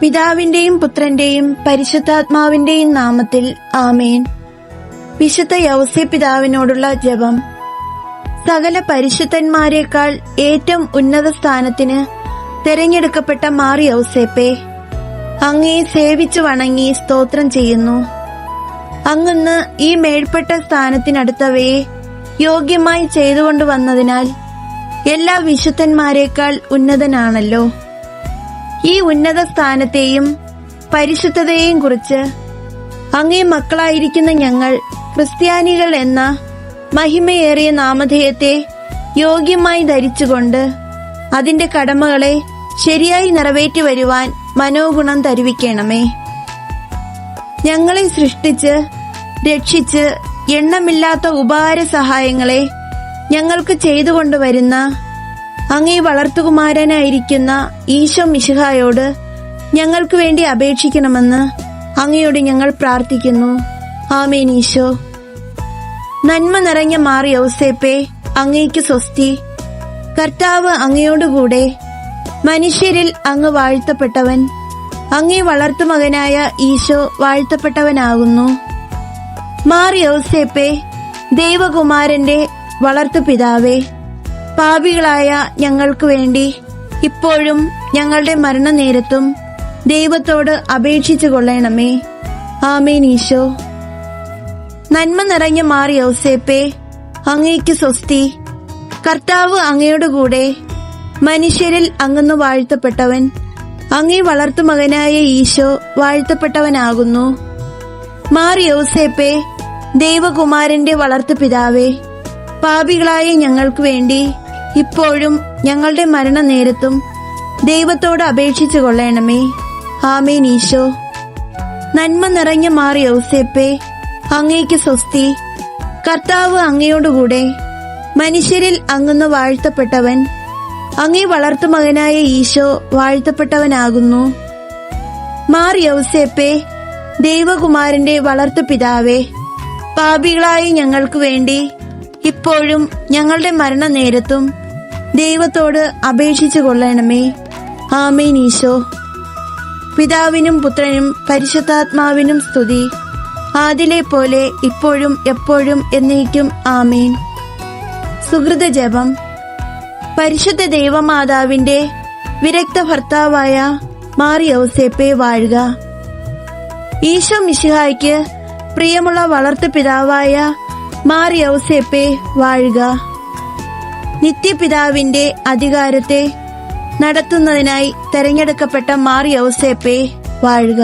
പിതാവിന്റെയും പുത്രന്റെയും പരിശുദ്ധാത്മാവിന്റെയും നാമത്തിൽ ആമേൻ. വിശുദ്ധ യൗസ്യ പിതാവിനോടുള്ള ജപം. സകല പരിശുദ്ധന്മാരെക്കാൾ ഏറ്റവും ഉന്നത സ്ഥാനത്തിന് തെരഞ്ഞെടുക്കപ്പെട്ട മാറി യൗസേപ്പെ അങ്ങേ സേവിച്ചു വണങ്ങി സ്തോത്രം ചെയ്യുന്നു. അങ്ങന്ന് ഈ മേൽപ്പെട്ട സ്ഥാനത്തിനടുത്തവയെ യോഗ്യമായി ചെയ്തുകൊണ്ടു വന്നതിനാൽ എല്ലാ വിശുദ്ധന്മാരെക്കാൾ ഉന്നതനാണല്ലോ. ഈ ഉന്നത സ്ഥാനത്തെയും പരിശുദ്ധതയെയും കുറിച്ച് അങ്ങേ മക്കളായിരിക്കുന്ന ഞങ്ങൾ ക്രിസ്ത്യാനികൾ എന്ന മഹിമയേറിയ നാമധേയത്തെ യോഗ്യമായി ധരിച്ചുകൊണ്ട് അതിന്റെ കടമകളെ ശരിയായി നിറവേറ്റി വരുവാൻ മനോഗുണം തരുവിക്കണമേ. ഞങ്ങളെ സൃഷ്ടിച്ച് രക്ഷിച്ച് എണ്ണമില്ലാത്ത ഉപകാര സഹായങ്ങളെ ഞങ്ങൾക്ക് ചെയ്തുകൊണ്ടുവരുന്ന അങ്ങേ വളർത്തുകുമാരനായിരിക്കുന്ന ഈശോ മിശിഹായോട് ഞങ്ങൾക്ക് വേണ്ടി അപേക്ഷിക്കണമെന്ന് അങ്ങയോട് ഞങ്ങൾ പ്രാർത്ഥിക്കുന്നു. ആമേൻ ഈശോ. നന്മ നിറഞ്ഞ മാറി ഔസേപ്പേ അങ്ങേക്ക് സ്വസ്തി. കർത്താവ് അങ്ങയോടുകൂടെ മനുഷ്യരിൽ അങ്ങ് വാഴ്ത്തപ്പെട്ടവൻ അങ്ങേ വളർത്തുമകനായ ഈശോ വാഴ്ത്തപ്പെട്ടവനാകുന്നു. മാറി ഔസേപ്പെ ദൈവകുമാരന്റെ വളർത്തുപിതാവേ. പാപികളായ ഞങ്ങൾക്ക് വേണ്ടി ഇപ്പോഴും ഞങ്ങളുടെ മരണനേരത്തും ദൈവത്തോട് അപേക്ഷിച്ചു കൊള്ളണമേ. ആമേൻ ഈശോ. നന്മ നിറഞ്ഞ മാറി ഔസേപ്പെ അങ്ങേക്ക് സ്വസ്തി. കർത്താവ് അങ്ങയുടെ കൂടെ മനുഷ്യരിൽ അങ്ങന്ന് വാഴ്ത്തപ്പെട്ടവൻ അങ്ങേ വളർത്തു മകനായ ഈശോ വാഴ്ത്തപ്പെട്ടവനാകുന്നു. മാറി ഔസേപ്പെ ദൈവകുമാരന്റെ വളർത്തുപിതാവേ പാപികളായ ഞങ്ങൾക്ക് വേണ്ടി ഇപ്പോഴും ഞങ്ങളുടെ മരണനേരത്തും ദൈവത്തോട് അപേക്ഷിച്ചു കൊള്ളണമേ. ആമേൻ ഈശോ. നന്മ നിറഞ്ഞ മാറി ഔസേപ്പെ അങ്ങേക്ക് സ്വസ്തി. കർത്താവ് അങ്ങയോടുകൂടെ മനുഷ്യരിൽ അങ്ങന്ന് വാഴ്ത്തപ്പെട്ടവൻ അങ്ങേ വളർത്തു മകനായ ഈശോ വാഴ്ത്തപ്പെട്ടവനാകുന്നു. മാർ യൗസേപ്പെ ദൈവകുമാരന്റെ വളർത്തു പിതാവേ പാപികളായ ഞങ്ങൾക്ക് വേണ്ടി ഇപ്പോഴും ഞങ്ങളുടെ മരണനേരത്തും ദൈവത്തോട് അപേക്ഷിച്ചു കൊള്ളണമേ. ആമേൻ ഈശോ. പിതാവിനും പുത്രനും പരിശുദ്ധാത്മാവിനും സ്തുതി. ആദിലെ പോലെ ഇപ്പോഴും എപ്പോഴും എന്നേക്കും ആമേൻ. സുഹൃത ജപം. പരിശുദ്ധ ദൈവമാതാവിന്റെ വിരക്ത ഭർത്താവായ മാറിയൗസേപ്പെ വാഴുക. ഈശോ മിശിഹായ്ക്ക് പ്രിയമുള്ള വളർത്തു പിതാവായ മാറി ഔസേപ്പെ വാഴുക. നിത്യപിതാവിന്റെ അധികാരത്തെ നടത്തുന്നതിനായി തെരഞ്ഞെടുക്കപ്പെട്ട മാറി ഔസേപ്പെ വാഴുക.